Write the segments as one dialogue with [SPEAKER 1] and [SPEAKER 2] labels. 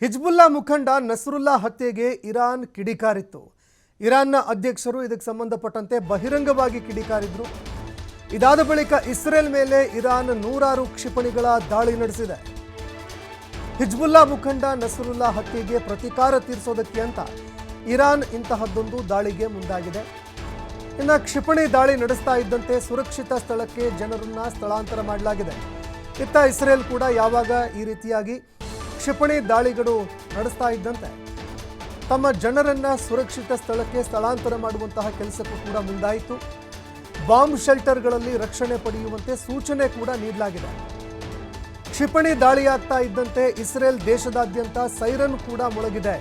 [SPEAKER 1] Hezbollah ಮುಖಂಡ ನಸರುಲ್ಲಾ ಹತ್ಯೆಗೆ Iran ಕಿಡಿಕಾರಿತ್ತು. ಇರಾನ್ನ ಅಧ್ಯಕ್ಷರು ಇದಕ್ಕೆ ಸಂಬಂಧಪಟ್ಟಂತೆ ಬಹಿರಂಗವಾಗಿ ಕಿಡಿಕಾರಿದ್ರು. ಇದಾದ ಬಳಿಕ ಇಸ್ರೇಲ್ ಮೇಲೆ ಇರಾನ್ ನೂರಾರು ಕ್ಷಿಪಣಿಗಳ ದಾಳಿ ನಡೆಸಿದೆ. ಹಿಜ್ಬುಲ್ಲಾ ಮುಖಂಡ ನಸರುಲ್ಲಾ ಹತ್ಯೆಗೆ ಪ್ರತೀಕಾರ ತೀರಿಸೋದಕ್ಕೆ ಅಂತ ಇರಾನ್ ಇಂತಹದ್ದೊಂದು ದಾಳಿಗೆ ಮುಂದಾಗಿದೆ. ಇನ್ನು ಕ್ಷಿಪಣಿ ದಾಳಿ ನಡೆಸ್ತಾ ಇದ್ದಂತೆ ಸುರಕ್ಷಿತ ಸ್ಥಳಕ್ಕೆ ಜನರನ್ನ ಸ್ಥಳಾಂತರ ಮಾಡಲಾಗಿದೆ. ಇತ್ತ ಇಸ್ರೇಲ್ ಕೂಡ ಯಾವಾಗ ಈ ರೀತಿಯಾಗಿ ಕ್ಷಿಪಣಿ ದಾಳಿಗಳು ನಡೆಸ್ತಾ ಇದ್ದಂತೆ. ತಮ್ಮ ಜನರನ್ನ ಸುರಕ್ಷಿತ ಸ್ಥಳಕ್ಕೆ ಸ್ಥಳಾಂತರ ಮಾಡುವಂತಹ ಕೆಲಸಕ್ಕೂ ಕೂಡ ಮುಂದಾಯಿತು. ಬಾಂಬ್ ಶೆಲ್ಟರ್ಗಳಲ್ಲಿ ರಕ್ಷಣೆ ಪಡೆಯುವಂತೆ ಸೂಚನೆ ಕೂಡ ನೀಡಲಾಗಿದೆ. ಕ್ಷಿಪಣಿ ದಾಳಿಯಾಗ್ತಾ ಇದ್ದಂತೆ ಇಸ್ರೇಲ್ ದೇಶದಾದ್ಯಂತ ಸೈರನ್ ಕೂಡ ಮೊಳಗಿದೆ.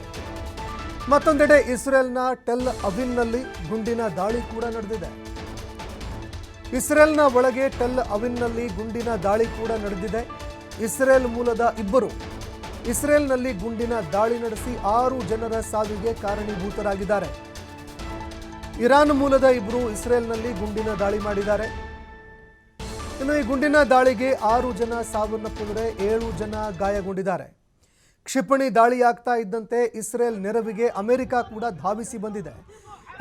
[SPEAKER 1] ಮತ್ತೊಂದೆಡೆ ಇಸ್ರೇಲ್ನ ಟೆಲ್ ಅವಿನ್ನಲ್ಲಿ ಗುಂಡಿನ ದಾಳಿ ಕೂಡ ನಡೆದಿದೆ. ಇಸ್ರೇಲ್ನ ಒಳಗೆ ಟೆಲ್ ಅವಿನ್ನಲ್ಲಿ ಗುಂಡಿನ ದಾಳಿ ಕೂಡ ನಡೆದಿದೆ. ಇಸ್ರೇಲ್ ಮೂಲದ ಇಬ್ಬರು ಇಸ್ರೇಲ್ನಲ್ಲಿ ಗುಂಡಿನ ದಾಳಿ ನಡೆಸಿ ಆರು ಜನರ ಸಾವಿಗೆ ಕಾರಣೀಭೂತರಾಗಿದ್ದಾರೆ. ಇರಾನ್ ಮೂಲದ ಇಬ್ಬರು ಇಸ್ರೇಲ್ನಲ್ಲಿ ಗುಂಡಿನ ದಾಳಿ ಮಾಡಿದ್ದಾರೆ. ಇನ್ನು ಈ ಗುಂಡಿನ ದಾಳಿಗೆ ಆರು ಜನ ಸಾವನ್ನಪ್ಪಿದರೆ ಏಳು ಜನ ಗಾಯಗೊಂಡಿದ್ದಾರೆ. ಕ್ಷಿಪಣಿ ದಾಳಿಯಾಗ್ತಾ ಇದ್ದಂತೆ ಇಸ್ರೇಲ್ ನೆರವಿಗೆ ಅಮೆರಿಕ ಕೂಡ ಧಾವಿಸಿ ಬಂದಿದೆ.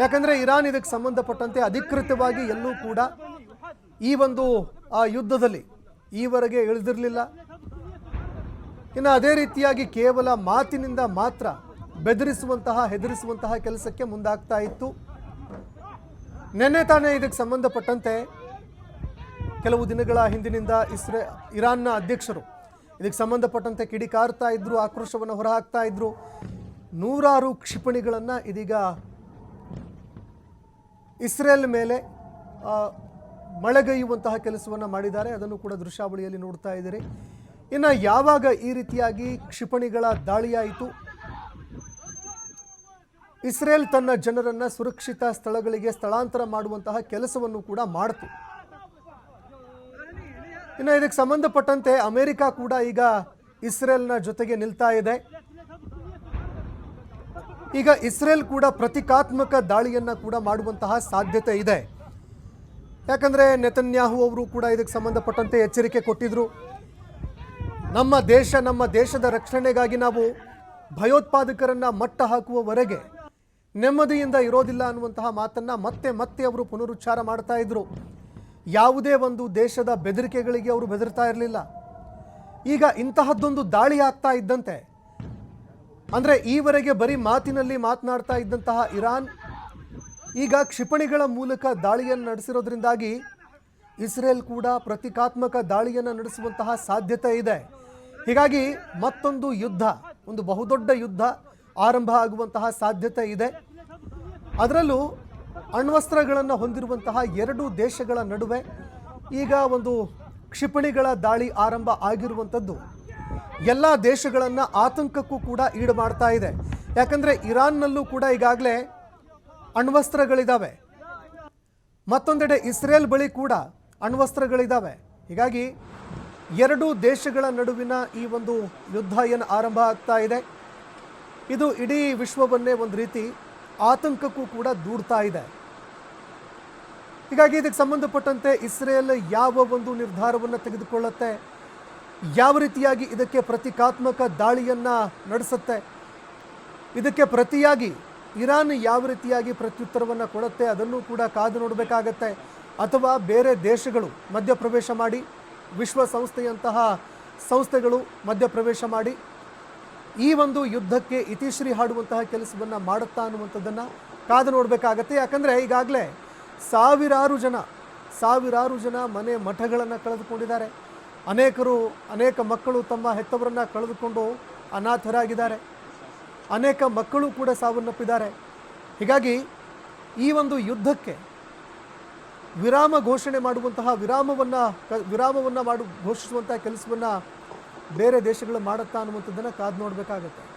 [SPEAKER 1] ಯಾಕಂದ್ರೆ ಇರಾನ್ ಇದಕ್ಕೆ ಸಂಬಂಧಪಟ್ಟಂತೆ ಅಧಿಕೃತವಾಗಿ ಎಲ್ಲೂ ಕೂಡ ಈ ಒಂದು, ಆ ಯುದ್ಧದಲ್ಲಿ ಈವರೆಗೆ ಇಳಿದಿರಲಿಲ್ಲ. ಇನ್ನು ಅದೇ ರೀತಿಯಾಗಿ ಕೇವಲ ಮಾತಿನಿಂದ ಮಾತ್ರ ಬೆದರಿಸುವಂತಹ, ಹೆದರಿಸುವಂತಹ ಕೆಲಸಕ್ಕೆ ಮುಂದಾಗ್ತಾ ಇತ್ತು. ನಿನ್ನೆ ತಾನೇ ಇದಕ್ಕೆ ಸಂಬಂಧಪಟ್ಟಂತೆ ಕೆಲವು ದಿನಗಳ ಹಿಂದಿನಿಂದ ಇಸ್ರೇ, ಇರಾನ್ನ ಅಧ್ಯಕ್ಷರು ಇದಕ್ಕೆ ಸಂಬಂಧಪಟ್ಟಂತೆ ಕಿಡಿಕಾರ್ತಾ ಇದ್ದರು ಆಕ್ರೋಶವನ್ನು ಹೊರಹಾಕ್ತಾ ಇದ್ದರು ನೂರಾರು ಕ್ಷಿಪಣಿಗಳನ್ನು ಇದೀಗ ಇಸ್ರೇಲ್ ಮೇಲೆ ಮಳೆಗೈಯುವಂತಹ ಕೆಲಸವನ್ನು ಮಾಡಿದ್ದಾರೆ. ಅದನ್ನು ಕೂಡ ದೃಶ್ಯಾವಳಿಯಲ್ಲಿ ನೋಡ್ತಾ ಇದ್ದೀರಿ. ಇನ್ನು ಯಾವಾಗ ಈ ರೀತಿಯಾಗಿ ಕ್ಷಿಪಣಿಗಳ ದಾಳಿಯಾಯಿತು? ಇಸ್ರೇಲ್ ತನ್ನ ಜನರನ್ನು ಸುರಕ್ಷಿತ ಸ್ಥಳಗಳಿಗೆ ಸ್ಥಳಾಂತರ ಮಾಡುವಂತಹ ಕೆಲಸವನ್ನು ಕೂಡ ಮಾಡಿತು. ಇನ್ನು ಇದಕ್ಕೆ ಸಂಬಂಧಪಟ್ಟಂತೆ ಅಮೆರಿಕ ಕೂಡ ಈಗ ಇಸ್ರೇಲ್ನ ಜೊತೆಗೆ ನಿಲ್ತಾ ಇದೆ. ಈಗ ಇಸ್ರೇಲ್ ಕೂಡ ಪ್ರತಿಕಾತ್ಮಕ ದಾಳಿಯನ್ನ ಕೂಡ ಮಾಡುವಂತಹ ಸಾಧ್ಯತೆ ಇದೆ. ಯಾಕಂದ್ರೆ ನೆತನ್ಯಾಹು ಅವರು ಕೂಡ ಇದಕ್ಕೆ ಸಂಬಂಧಪಟ್ಟಂತೆ ಎಚ್ಚರಿಕೆ ಕೊಟ್ಟಿದ್ರು. ನಮ್ಮ ದೇಶ, ನಮ್ಮ ದೇಶದ ರಕ್ಷಣೆಗಾಗಿ ನಾವು ಭಯೋತ್ಪಾದಕರನ್ನ ಮಟ್ಟ ಹಾಕುವವರೆಗೆ ನೆಮ್ಮದಿಯಿಂದ ಇರೋದಿಲ್ಲ ಅನ್ನುವಂತಹ ಮಾತನ್ನ ಮತ್ತೆ ಮತ್ತೆ ಅವರು ಪುನರುಚ್ಚಾರ ಮಾಡ್ತಾ ಇದ್ದರು ಯಾವುದೇ ಒಂದು ದೇಶದ ಬೆದರಿಕೆಗಳಿಗೆ ಅವರು ಬೆದರ್ತಾ ಇರಲಿಲ್ಲ. ಈಗ ಇಂತಹದ್ದೊಂದು ದಾಳಿ ಆಗ್ತಾ ಇದ್ದಂತೆ, ಅಂದ್ರೆ ಈವರೆಗೆ ಬರೀ ಮಾತಿನಲ್ಲಿ ಮಾತನಾಡ್ತಾ ಇದ್ದಂತಹ ಇರಾನ್ ಈಗ ಕ್ಷಿಪಣಿಗಳ ಮೂಲಕ ದಾಳಿಯನ್ನು ನಡೆಸಿರೋದ್ರಿಂದಾಗಿ ಇಸ್ರೇಲ್ ಕೂಡ ಪ್ರತೀಕಾತ್ಮಕ ದಾಳಿಯನ್ನು ನಡೆಸುವಂತಹ ಸಾಧ್ಯತೆ ಇದೆ. ಹೀಗಾಗಿ ಮತ್ತೊಂದು ಯುದ್ಧ, ಒಂದು ಬಹುದೊಡ್ಡ ಯುದ್ಧ ಆರಂಭ ಆಗುವಂತಹ ಸಾಧ್ಯತೆ ಇದೆ. ಅದರಲ್ಲೂ ಅಣ್ವಸ್ತ್ರಗಳನ್ನು ಹೊಂದಿರುವಂತಹ ಎರಡು ದೇಶಗಳ ನಡುವೆ ಈಗ ಒಂದು ಕ್ಷಿಪಣಿಗಳ ದಾಳಿ ಆರಂಭ ಆಗಿರುವಂಥದ್ದು. ಎಲ್ಲ ದೇಶಗಳನ್ನು ಆತಂಕಕ್ಕೂ ಕೂಡ ಈಡು ಮಾಡ್ತಾ ಇದೆ. ಯಾಕಂದರೆ ಇರಾನ್ನಲ್ಲೂ ಕೂಡ ಈಗಾಗಲೇ ಅಣ್ವಸ್ತ್ರಗಳಿದ್ದಾವೆ ಮತ್ತೊಂದೆಡೆ ಇಸ್ರೇಲ್ ಬಳಿ ಕೂಡ ಅಣ್ವಸ್ತ್ರಗಳಿದ್ದಾವೆ ಹೀಗಾಗಿ ಎರಡು ದೇಶಗಳ ನಡುವಿನ ಈ ಒಂದು ಯುದ್ಧ ಏನು ಆರಂಭ ಆಗ್ತಾ ಇದೆ. ಇದು ಇಡೀ ವಿಶ್ವವನ್ನೇ ಒಂದು ರೀತಿ ಆತಂಕಕ್ಕೂ ಕೂಡ ದೂಡ್ತಾ ಇದೆ. ಹೀಗಾಗಿ ಇದಕ್ಕೆ ಸಂಬಂಧಪಟ್ಟಂತೆ ಇಸ್ರೇಲ್ ಯಾವ ಒಂದು ನಿರ್ಧಾರವನ್ನು ತೆಗೆದುಕೊಳ್ಳುತ್ತೆ, ಯಾವ ರೀತಿಯಾಗಿ ಇದಕ್ಕೆ ಪ್ರತೀಕಾತ್ಮಕ ದಾಳಿಯನ್ನು ನಡೆಸುತ್ತೆ, ಇದಕ್ಕೆ ಪ್ರತಿಯಾಗಿ ಇರಾನ್ ಯಾವ ರೀತಿಯಾಗಿ ಪ್ರತ್ಯುತ್ತರವನ್ನು ಕೊಡುತ್ತೆ ಅದನ್ನು ಕೂಡ ಕಾದು ನೋಡಬೇಕಾಗತ್ತೆ. ಅಥವಾ ಬೇರೆ ದೇಶಗಳು ಮಧ್ಯಪ್ರವೇಶ ಮಾಡಿ, ವಿಶ್ವಸಂಸ್ಥೆಯಂತಹ ಸಂಸ್ಥೆಗಳು ಮಧ್ಯಪ್ರವೇಶ ಮಾಡಿ, ಈ ಒಂದು ಯುದ್ಧಕ್ಕೆ ಇತಿಶ್ರೀ ಹಾಡುವಂತಹ ಕೆಲಸವನ್ನು ಮಾಡುತ್ತಾ ಅನ್ನುವಂಥದ್ದನ್ನು ಕಾದು ನೋಡಬೇಕಾಗತ್ತೆ. ಯಾಕಂದರೆ ಈಗಾಗಲೇ ಸಾವಿರಾರು ಜನ ಸಾವಿರಾರು ಜನ ಮನೆ ಮಠಗಳನ್ನು ಕಳೆದುಕೊಂಡಿದ್ದಾರೆ. ಅನೇಕರು, ಅನೇಕ ಮಕ್ಕಳು ತಮ್ಮ ಹೆತ್ತವರನ್ನು ಕಳೆದುಕೊಂಡು ಅನಾಥರಾಗಿದ್ದಾರೆ. ಅನೇಕ ಮಕ್ಕಳು ಕೂಡ ಸಾವನ್ನಪ್ಪಿದ್ದಾರೆ. ಹೀಗಾಗಿ ಈ ಒಂದು ಯುದ್ಧಕ್ಕೆ ವಿರಾಮ ಘೋಷಣೆ ಮಾಡುವಂತಹ ವಿರಾಮವನ್ನು ವಿರಾಮವನ್ನು ಮಾಡು, ಘೋಷಿಸುವಂತಹ ಕೆಲಸವನ್ನು ಬೇರೆ ದೇಶಗಳು ಮಾಡುತ್ತಾ ಅನ್ನುವಂಥದ್ದನ್ನು ಕಾದು ನೋಡಬೇಕಾಗತ್ತೆ.